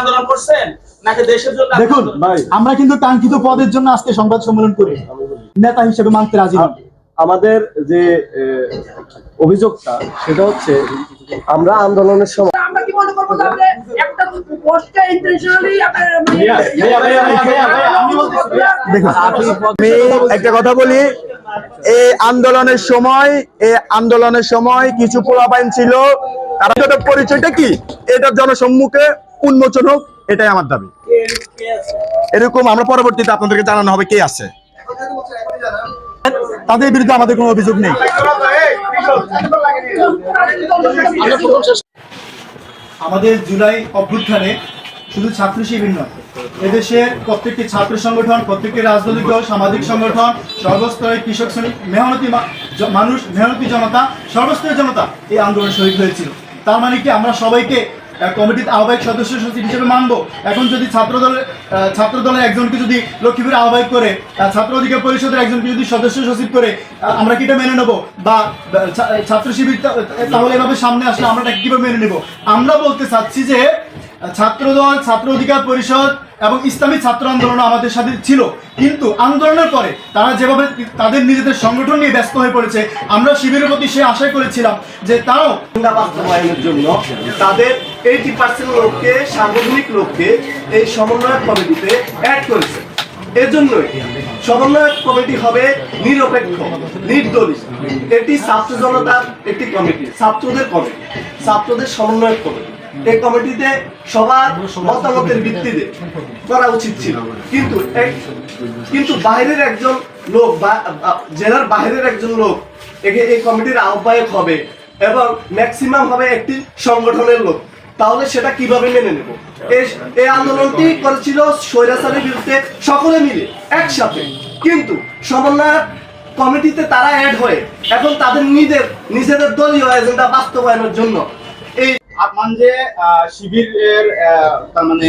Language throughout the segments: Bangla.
আন্দোলন করছেন? নাকি দেশের জন্য দেখুন ভাই আমরা কিন্তু কাঙ্ক্ষিত পদের জন্য আজকে সংবাদ সম্মেলন করি। নেতা হিসেবে মানতে রাজি নন আমাদের যে অভিযোগটা সেটা হচ্ছে আমরা আন্দোলনের সময় আমরা কি মনে করব একটা ইন্টেনশনালি আমি একটা কথা বলি এই আন্দোলনের সময় এই আন্দোলনের সময় কিছু পোলাপাইন ছিল। তারা পরিচয়টা কি? এটা জনসম্মুখে উন্মোচন হোক এটাই আমার দাবি। এরকম আমরা পরবর্তীতে আপনাদেরকে জানানো হবে কে আছে। তাদের বিরুদ্ধে আমাদের কোনো অভিযোগ নেই। আমাদের জুলাই অভ্যুত্থানে শুধু ছাত্র শিবির নয় এদেশের প্রত্যেকটি ছাত্র সংগঠন প্রত্যেকটি রাজনৈতিক দল সামাজিক সংগঠন সর্বস্তরের কৃষক শ্রেণি মেহনতি মানুষ মেহনতি জনতা সর্বস্তরের জনতা এই আন্দোলনে শহীদ হয়েছিল। তার মানে কি আমরা সবাইকে কমিটির আহ্বায়ক সদস্য সচিব হিসেবে মানব। এখন যদি ছাত্র দলের আহ, ছাত্র দলের একজনকে যদি লক্ষ্মীপুরে আহ্বায়ক করে ছাত্র অধিকার পরিষদের একজনকে যদি সদস্য সচিব করে আমরা কি এটা মেনে নেব? বা ছাত্র শিবির তাহলে এভাবে সামনে আসলে আমরা এটা কীভাবে মেনে নেব? আমরা বলতে চাচ্ছি যে ছাত্রদল ছাত্র অধিকার পরিষদ এবং ইসলামী ছাত্র আন্দোলন আমাদের সাথে ছিল। কিন্তু আন্দোলনের পরে তারা যেভাবে তাদের নিজেদের সংগঠন নিয়ে ব্যস্ত হয়ে পড়েছে, আমরা শিবিরের প্রতি সে আশা করেছিলাম যে তারাও বাস্তবায়নের জন্য তাদের এইটি পার্সেন্ট লোককে সাংগঠনিক লোককে এই সমন্বয়ক কমিটিতে অ্যাড করেছে। এজন্যই সমন্বয়ক কমিটি হবে নিরপেক্ষ, নির্দলীয়। এটি ছাত্র জনতার একটি কমিটি, ছাত্রদের কমিটি, ছাত্রদের সমন্বয়ক কমিটি। এই কমিটিতে সবার মতামতের ভিত্তিতে করা উচিত ছিল। কিন্তু কিন্তু বাইরের একজন লোক বা জেলার বাইরের একজন লোক একে এই কমিটির আহ্বায়ক হবে এবং ম্যাক্সিমাম হবে একটি সংগঠনের লোক। তাহলে সেটা কীভাবে মেনে নেব? এই আন্দোলনটি করেছিল স্বৈরাচারের বিরুদ্ধে সকলে মিলে, একসাথে। কিন্তু সমন্বয়ক কমিটিতে তারা অ্যাড হয়ে এখন তাদের নিজের নিজেদের দলীয় এজেন্ডা বাস্তবায়নের জন্য এই যে আহ, শিবিরের আহ, তার মানে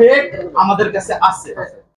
fake আমাদের কাছে আছে।